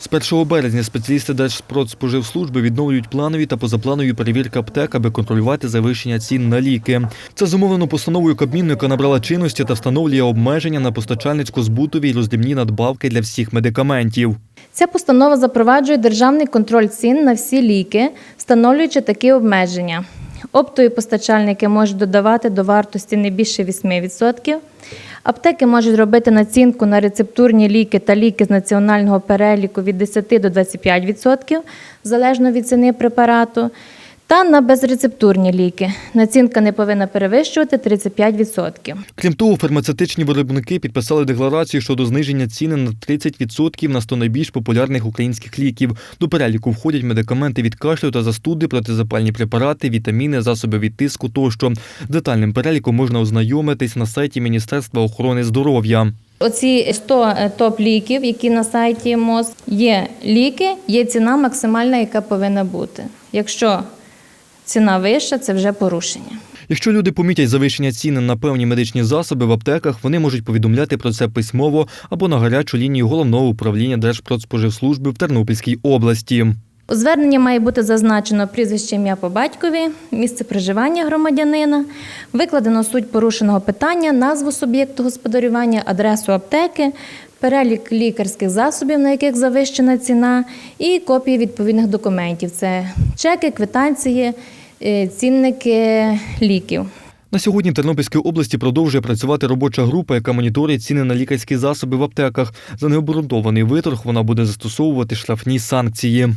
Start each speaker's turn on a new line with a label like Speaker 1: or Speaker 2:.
Speaker 1: З 1 березня спеціалісти Держпродспоживслужби відновлюють планові та позапланові перевірки аптек, аби контролювати завищення цін на ліки. Це зумовлено постановою Кабміну, яка набрала чинності та встановлює обмеження на постачальницько-збутові й роздрібні надбавки для всіх медикаментів.
Speaker 2: Ця постанова запроваджує державний контроль цін на всі ліки, встановлюючи такі обмеження. Оптові постачальники можуть додавати до вартості не більше 8%. Аптеки можуть робити націнку на рецептурні ліки та ліки з національного переліку від 10 до 25%, залежно від ціни препарату, та на безрецептурні ліки. Націнка не повинна перевищувати 35%.
Speaker 1: Крім того, фармацевтичні виробники підписали декларацію щодо зниження ціни на 30% на 100 найбільш популярних українських ліків. До переліку входять медикаменти від кашлю та застуди, протизапальні препарати, вітаміни, засоби від тиску тощо. Детальним переліком можна ознайомитись на сайті Міністерства охорони здоров'я.
Speaker 2: Оці 100 топ-ліків, які на сайті МОЗ, є ліки, є ціна максимальна, яка повинна бути. Якщо ціна вища, це вже порушення.
Speaker 1: Якщо люди помітять завищення ціни на певні медичні засоби в аптеках, вони можуть повідомляти про це письмово або на гарячу лінію головного управління Держпродспоживслужби в Тернопільській області.
Speaker 2: У зверненні має бути зазначено прізвище ім'я по батькові, місце проживання громадянина, викладено суть порушеного питання, назву суб'єкту господарювання, адресу аптеки, перелік лікарських засобів, на яких завищена ціна, і копії відповідних документів. Це чеки, квитанції, цінники ліків.
Speaker 1: На сьогодні в Тернопільській області продовжує працювати робоча група, яка моніторить ціни на лікарські засоби в аптеках. За необґрунтований виторг вона буде застосовувати штрафні санкції.